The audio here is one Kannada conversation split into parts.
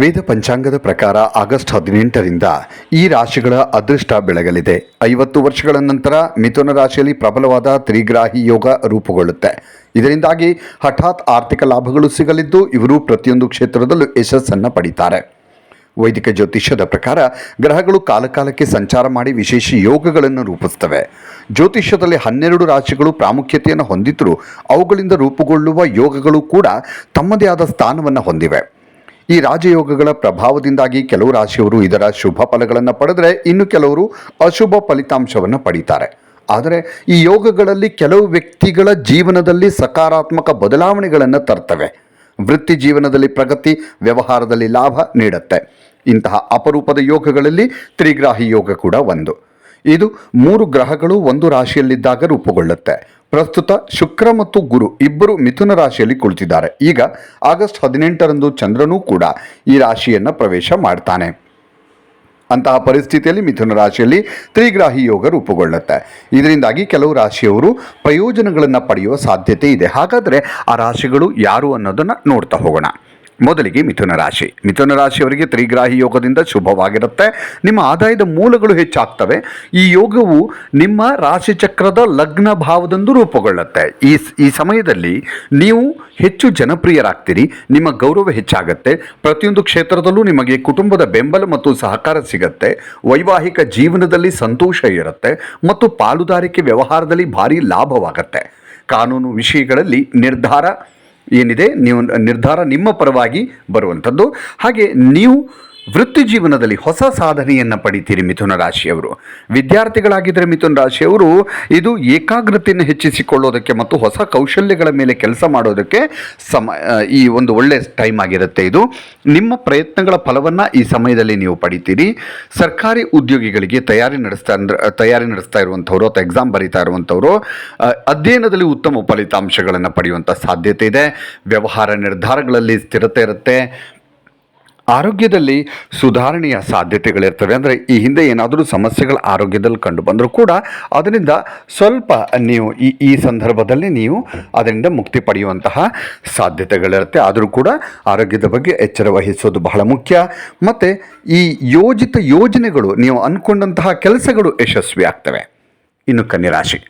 ವೇದ ಪಂಚಾಂಗದ ಪ್ರಕಾರ ಆಗಸ್ಟ್ ಹದಿನೆಂಟರಿಂದ ಈ ರಾಶಿಗಳ ಅದೃಷ್ಟ ಬೆಳಗಲಿದೆ. ಐವತ್ತು ವರ್ಷಗಳ ನಂತರ ಮಿಥುನ ರಾಶಿಯಲ್ಲಿ ಪ್ರಬಲವಾದ ತ್ರಿಗ್ರಾಹಿ ಯೋಗ ರೂಪುಗೊಳ್ಳುತ್ತೆ. ಇದರಿಂದಾಗಿ ಹಠಾತ್ ಆರ್ಥಿಕ ಲಾಭಗಳು ಸಿಗಲಿದ್ದು ಇವರು ಪ್ರತಿಯೊಂದು ಕ್ಷೇತ್ರದಲ್ಲೂ ಯಶಸ್ಸನ್ನು ಪಡೀತಾರೆ. ವೈದಿಕ ಜ್ಯೋತಿಷ್ಯದ ಪ್ರಕಾರ ಗ್ರಹಗಳು ಕಾಲಕಾಲಕ್ಕೆ ಸಂಚಾರ ಮಾಡಿ ವಿಶೇಷ ಯೋಗಗಳನ್ನು ರೂಪಿಸ್ತವೆ ಜ್ಯೋತಿಷ್ಯದಲ್ಲಿ ಹನ್ನೆರಡು ರಾಶಿಗಳು ಪ್ರಾಮುಖ್ಯತೆಯನ್ನು ಹೊಂದಿದ್ದರೂ ಅವುಗಳಿಂದ ರೂಪುಗೊಳ್ಳುವ ಯೋಗಗಳು ಕೂಡ ತಮ್ಮದೇ ಆದ ಸ್ಥಾನವನ್ನು ಹೊಂದಿವೆ. ಈ ರಾಜಯೋಗಗಳ ಪ್ರಭಾವದಿಂದಾಗಿ ಕೆಲವು ರಾಶಿಯವರು ಇದರ ಶುಭ ಫಲಗಳನ್ನು ಪಡೆದರೆ ಇನ್ನು ಕೆಲವರು ಅಶುಭ ಫಲಿತಾಂಶವನ್ನು ಪಡೀತಾರೆ. ಆದರೆ ಈ ಯೋಗಗಳಲ್ಲಿ ಕೆಲವು ವ್ಯಕ್ತಿಗಳ ಜೀವನದಲ್ಲಿ ಸಕಾರಾತ್ಮಕ ಬದಲಾವಣೆಗಳನ್ನು ತರ್ತವೆ. ವೃತ್ತಿ ಜೀವನದಲ್ಲಿ ಪ್ರಗತಿ, ವ್ಯವಹಾರದಲ್ಲಿ ಲಾಭ ನೀಡುತ್ತೆ. ಇಂತಹ ಅಪರೂಪದ ಯೋಗಗಳಲ್ಲಿ ತ್ರಿಗ್ರಾಹಿ ಯೋಗ ಕೂಡ ಒಂದು. ಇದು ಮೂರು ಗ್ರಹಗಳು ಒಂದು ರಾಶಿಯಲ್ಲಿದ್ದಾಗ ರೂಪುಗೊಳ್ಳುತ್ತೆ. ಪ್ರಸ್ತುತ ಶುಕ್ರ ಮತ್ತು ಗುರು ಇಬ್ಬರು ಮಿಥುನ ರಾಶಿಯಲ್ಲಿ ಕುಳಿತಿದ್ದಾರೆ. ಈಗ ಆಗಸ್ಟ್ ಹದಿನೆಂಟರಂದು ಚಂದ್ರನೂ ಕೂಡ ಈ ರಾಶಿಯನ್ನು ಪ್ರವೇಶ ಮಾಡ್ತಾನೆ. ಅಂತಹ ಪರಿಸ್ಥಿತಿಯಲ್ಲಿ ಮಿಥುನ ರಾಶಿಯಲ್ಲಿ ತ್ರಿಗ್ರಾಹಿ ಯೋಗ ರೂಪುಗೊಳ್ಳುತ್ತೆ. ಇದರಿಂದಾಗಿ ಕೆಲವು ರಾಶಿಯವರು ಪ್ರಯೋಜನಗಳನ್ನು ಪಡೆಯುವ ಸಾಧ್ಯತೆ ಇದೆ. ಹಾಗಾದರೆ ಆ ರಾಶಿಗಳು ಯಾರು ಅನ್ನೋದನ್ನು ನೋಡ್ತಾ ಹೋಗೋಣ. ಮೊದಲಿಗೆ ಮಿಥುನ ರಾಶಿ. ಮಿಥುನ ರಾಶಿಯವರಿಗೆ ತ್ರಿಗ್ರಾಹಿ ಯೋಗದಿಂದ ಶುಭವಾಗಿರುತ್ತೆ. ನಿಮ್ಮ ಆದಾಯದ ಮೂಲಗಳು ಹೆಚ್ಚಾಗ್ತವೆ. ಈ ಯೋಗವು ನಿಮ್ಮ ರಾಶಿ ಚಕ್ರದ ಲಗ್ನ ಭಾವದಂದು ರೂಪುಗೊಳ್ಳುತ್ತೆ. ಈ ಈ ಸಮಯದಲ್ಲಿ ನೀವು ಹೆಚ್ಚು ಜನಪ್ರಿಯರಾಗ್ತೀರಿ. ನಿಮ್ಮ ಗೌರವ ಹೆಚ್ಚಾಗುತ್ತೆ. ಪ್ರತಿಯೊಂದು ಕ್ಷೇತ್ರದಲ್ಲೂ ನಿಮಗೆ ಕುಟುಂಬದ ಬೆಂಬಲ ಮತ್ತು ಸಹಕಾರ ಸಿಗತ್ತೆ. ವೈವಾಹಿಕ ಜೀವನದಲ್ಲಿ ಸಂತೋಷ ಇರುತ್ತೆ ಮತ್ತು ಪಾಲುದಾರಿಕೆ ವ್ಯವಹಾರದಲ್ಲಿ ಭಾರಿ ಲಾಭವಾಗತ್ತೆ. ಕಾನೂನು ವಿಷಯಗಳಲ್ಲಿ ನಿರ್ಧಾರ ಏನಿದೆ? ನೀವು ನಿರ್ಧಾರ ನಿಮ್ಮ ಪರವಾಗಿ ಬರುವಂಥದ್ದು. ಹಾಗೆ ನೀವು ವೃತ್ತಿ ಜೀವನದಲ್ಲಿ ಹೊಸ ಸಾಧನೆಯನ್ನು ಪಡಿತೀರಿ ಮಿಥುನ ರಾಶಿಯವರು. ವಿದ್ಯಾರ್ಥಿಗಳಾಗಿದ್ದರೆ ಮಿಥುನ ರಾಶಿಯವರು ಇದು ಏಕಾಗ್ರತೆಯನ್ನು ಹೆಚ್ಚಿಸಿಕೊಳ್ಳೋದಕ್ಕೆ ಮತ್ತು ಹೊಸ ಕೌಶಲ್ಯಗಳ ಮೇಲೆ ಕೆಲಸ ಮಾಡೋದಕ್ಕೆ ಸಮ ಈ ಒಂದು ಒಳ್ಳೆಯ ಟೈಮ್ ಆಗಿರುತ್ತೆ ಇದು. ನಿಮ್ಮ ಪ್ರಯತ್ನಗಳ ಫಲವನ್ನು ಈ ಸಮಯದಲ್ಲಿ ನೀವು ಪಡಿತೀರಿ. ಸರ್ಕಾರಿ ಉದ್ಯೋಗಿಗಳಿಗೆ ತಯಾರಿ ನಡೆಸ್ತಾ ತಯಾರಿ ನಡೆಸ್ತಾ ಇರುವಂಥವ್ರು ಅಥವಾ ಎಕ್ಸಾಮ್ ಬರೀತಾ ಇರುವಂಥವ್ರು ಅಧ್ಯಯನದಲ್ಲಿ ಉತ್ತಮ ಫಲಿತಾಂಶಗಳನ್ನು ಪಡೆಯುವಂಥ ಸಾಧ್ಯತೆ ಇದೆ. ವ್ಯವಹಾರ ನಿರ್ಧಾರಗಳಲ್ಲಿ ಸ್ಥಿರತೆ ಇರುತ್ತೆ. ಆರೋಗ್ಯದಲ್ಲಿ ಸುಧಾರಣೆಯ ಸಾಧ್ಯತೆಗಳಿರ್ತವೆ. ಅಂದರೆ ಈ ಹಿಂದೆ ಏನಾದರೂ ಸಮಸ್ಯೆಗಳ ಆರೋಗ್ಯದಲ್ಲಿ ಕಂಡು ಬಂದರೂ ಕೂಡ ಅದರಿಂದ ಸ್ವಲ್ಪ ನೀವು ಈ ಈ ಸಂದರ್ಭದಲ್ಲಿ ನೀವು ಅದರಿಂದ ಮುಕ್ತಿ ಪಡೆಯುವಂತಹ ಸಾಧ್ಯತೆಗಳಿರುತ್ತೆ. ಆದರೂ ಕೂಡ ಆರೋಗ್ಯದ ಬಗ್ಗೆ ಎಚ್ಚರ ವಹಿಸೋದು ಬಹಳ ಮುಖ್ಯ. ಮತ್ತು ಈ ಯೋಜಿತ ಯೋಜನೆಗಳು, ನೀವು ಅಂದ್ಕೊಂಡಂತಹ ಕೆಲಸಗಳು ಯಶಸ್ವಿ ಆಗ್ತವೆ ಇನ್ನು ಕನ್ಯರಾಶಿ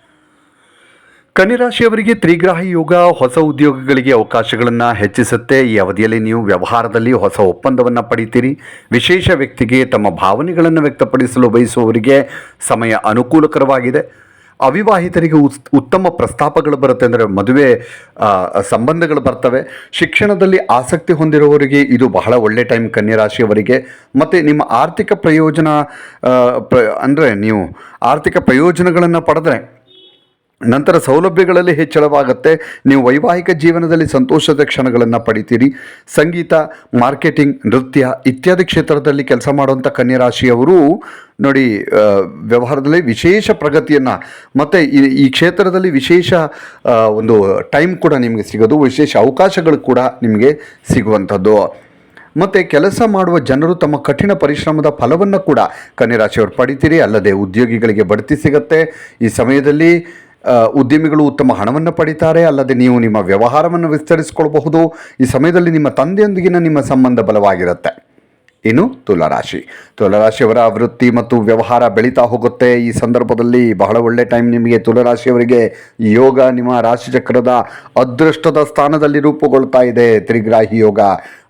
ಕನ್ಯರಾಶಿಯವರಿಗೆ ತ್ರಿಗ್ರಾಹಿ ಯೋಗ ಹೊಸ ಉದ್ಯೋಗಗಳಿಗೆ ಅವಕಾಶಗಳನ್ನು ಹೆಚ್ಚಿಸುತ್ತೆ. ಈ ಅವಧಿಯಲ್ಲಿ ನೀವು ವ್ಯವಹಾರದಲ್ಲಿ ಹೊಸ ಒಪ್ಪಂದವನ್ನು ಪಡಿತೀರಿ. ವಿಶೇಷ ವ್ಯಕ್ತಿಗೆ ತಮ್ಮ ಭಾವನೆಗಳನ್ನು ವ್ಯಕ್ತಪಡಿಸಲು ಬಯಸುವವರಿಗೆ ಸಮಯ ಅನುಕೂಲಕರವಾಗಿದೆ. ಅವಿವಾಹಿತರಿಗೆ ಉತ್ತಮ ಪ್ರಸ್ತಾಪಗಳು ಬರುತ್ತೆ ಅಂದರೆ ಮದುವೆ ಸಂಬಂಧಗಳು ಬರ್ತವೆ. ಶಿಕ್ಷಣದಲ್ಲಿ ಆಸಕ್ತಿ ಹೊಂದಿರುವವರಿಗೆ ಇದು ಬಹಳ ಒಳ್ಳೆ ಟೈಮ್ ಕನ್ಯರಾಶಿಯವರಿಗೆ ಮತ್ತು ನಿಮ್ಮ ಆರ್ಥಿಕ ಪ್ರಯೋಜನ ಪ್ರ, ಅಂದರೆ ನೀವು ಆರ್ಥಿಕ ಪ್ರಯೋಜನಗಳನ್ನು ಪಡೆದ್ರೆ ನಂತರ ಸೌಲಭ್ಯಗಳಲ್ಲಿ ಹೆಚ್ಚಳವಾಗುತ್ತೆ. ನೀವು ವೈವಾಹಿಕ ಜೀವನದಲ್ಲಿ ಸಂತೋಷದ ಕ್ಷಣಗಳನ್ನು ಪಡಿತೀರಿ. ಸಂಗೀತ, ಮಾರ್ಕೆಟಿಂಗ್, ನೃತ್ಯ ಇತ್ಯಾದಿ ಕ್ಷೇತ್ರದಲ್ಲಿ ಕೆಲಸ ಮಾಡುವಂಥ ಕನ್ಯರಾಶಿಯವರು ನೋಡಿ ವ್ಯವಹಾರದಲ್ಲಿ ವಿಶೇಷ ಪ್ರಗತಿಯನ್ನು ಮತ್ತು ಈ ಕ್ಷೇತ್ರದಲ್ಲಿ ವಿಶೇಷ ಒಂದು ಟೈಮ್ ಕೂಡ ನಿಮಗೆ ಸಿಗೋದು, ವಿಶೇಷ ಅವಕಾಶಗಳು ಕೂಡ ನಿಮಗೆ ಸಿಗುವಂಥದ್ದು. ಮತ್ತು ಕೆಲಸ ಮಾಡುವ ಜನರು ತಮ್ಮ ಕಠಿಣ ಪರಿಶ್ರಮದ ಫಲವನ್ನು ಕೂಡ ಕನ್ಯರಾಶಿಯವರು ಪಡಿತೀರಿ. ಅಲ್ಲದೆ ಉದ್ಯೋಗಿಗಳಿಗೆ ಬಡ್ತಿ ಸಿಗುತ್ತೆ. ಈ ಸಮಯದಲ್ಲಿ ಉದ್ಯಮಿಗಳು ಉತ್ತಮ ಹಣವನ್ನು ಪಡಿತಾರೆ, ಅಲ್ಲದೆ ನೀವು ನಿಮ್ಮ ವ್ಯವಹಾರವನ್ನು ವಿಸ್ತರಿಸಿಕೊಳ್ಳಬಹುದು. ಈ ಸಮಯದಲ್ಲಿ ನಿಮ್ಮ ತಂದೆಯೊಂದಿಗಿನ ನಿಮ್ಮ ಸಂಬಂಧ ಬಲವಾಗಿರುತ್ತೆ. ಇನ್ನು ತುಲಾರಾಶಿ. ತುಲಾರಾಶಿಯವರ ವೃತ್ತಿ ಮತ್ತು ವ್ಯವಹಾರ ಬೆಳೀತಾ ಹೋಗುತ್ತೆ. ಈ ಸಂದರ್ಭದಲ್ಲಿ ಬಹಳ ಒಳ್ಳೆ ಟೈಮ್ ನಿಮಗೆ ತುಲಾರಾಶಿಯವರಿಗೆ ಯೋಗ ನಿಮ್ಮ ರಾಶಿಚಕ್ರದ ಅದೃಷ್ಟದ ಸ್ಥಾನದಲ್ಲಿ ರೂಪುಗೊಳ್ತಾ ಇದೆ. ತ್ರಿಗ್ರಾಹಿ ಯೋಗ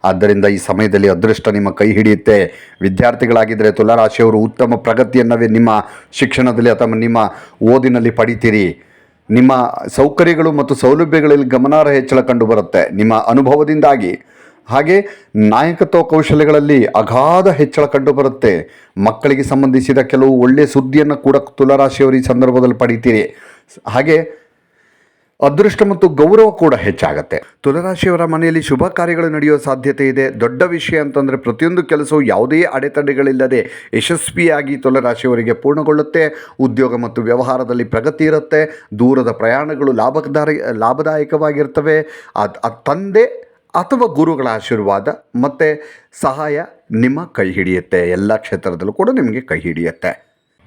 ಆದ್ದರಿಂದ ಈ ಸಮಯದಲ್ಲಿ ಅದೃಷ್ಟ ನಿಮ್ಮ ಕೈ ಹಿಡಿಯುತ್ತೆ. ವಿದ್ಯಾರ್ಥಿಗಳಾಗಿದ್ದರೆ ತುಲಾರಾಶಿಯವರು ಉತ್ತಮ ಪ್ರಗತಿಯನ್ನು ನಿಮ್ಮ ಶಿಕ್ಷಣದಲ್ಲಿ ಅಥವಾ ನಿಮ್ಮ ಓದಿನಲ್ಲಿ ಪಡಿತೀರಿ. ನಿಮ್ಮ ಸೌಕರ್ಯಗಳು ಮತ್ತು ಸೌಲಭ್ಯಗಳಲ್ಲಿ ಗಮನಾರ್ಹ ಹೆಚ್ಚಳ ಕಂಡುಬರುತ್ತೆ. ನಿಮ್ಮ ಅನುಭವದಿಂದಾಗಿ. ಹಾಗೆ ನಾಯಕತ್ವ ಕೌಶಲ್ಯಗಳಲ್ಲಿ ಅಗಾಧ ಹೆಚ್ಚಳ ಕಂಡುಬರುತ್ತೆ. ಮಕ್ಕಳಿಗೆ ಸಂಬಂಧಿಸಿದ ಕೆಲವು ಒಳ್ಳೆಯ ಸುದ್ದಿಯನ್ನು ಕೂಡ ತುಲಾರಾಶಿಯವರು ಈ ಸಂದರ್ಭದಲ್ಲಿ ಪಡಿತೀರಿ. ಹಾಗೆ ಅದೃಷ್ಟ ಮತ್ತು ಗೌರವ ಕೂಡ ಹೆಚ್ಚಾಗುತ್ತೆ. ತುಲರಾಶಿಯವರ ಮನೆಯಲ್ಲಿ ಶುಭ ಕಾರ್ಯಗಳು ನಡೆಯುವ ಸಾಧ್ಯತೆ ಇದೆ. ದೊಡ್ಡ ವಿಷಯ ಅಂತಂದರೆ ಪ್ರತಿಯೊಂದು ಕೆಲಸವು ಯಾವುದೇ ಅಡೆತಡೆಗಳಿಲ್ಲದೆ ಯಶಸ್ವಿಯಾಗಿ ತುಲರಾಶಿಯವರಿಗೆ ಪೂರ್ಣಗೊಳ್ಳುತ್ತೆ. ಉದ್ಯೋಗ ಮತ್ತು ವ್ಯವಹಾರದಲ್ಲಿ ಪ್ರಗತಿ ಇರುತ್ತೆ. ದೂರದ ಪ್ರಯಾಣಗಳು ಲಾಭದಾರ, ಲಾಭದಾಯಕವಾಗಿರ್ತವೆ. ಅದು ತಂದೆ ಅಥವಾ ಗುರುಗಳ ಆಶೀರ್ವಾದ ಮತ್ತು ಸಹಾಯ ನಿಮ್ಮ ಕೈ ಹಿಡಿಯುತ್ತೆ. ಎಲ್ಲ ಕ್ಷೇತ್ರದಲ್ಲೂ ಕೂಡ ನಿಮಗೆ ಕೈ ಹಿಡಿಯುತ್ತೆ.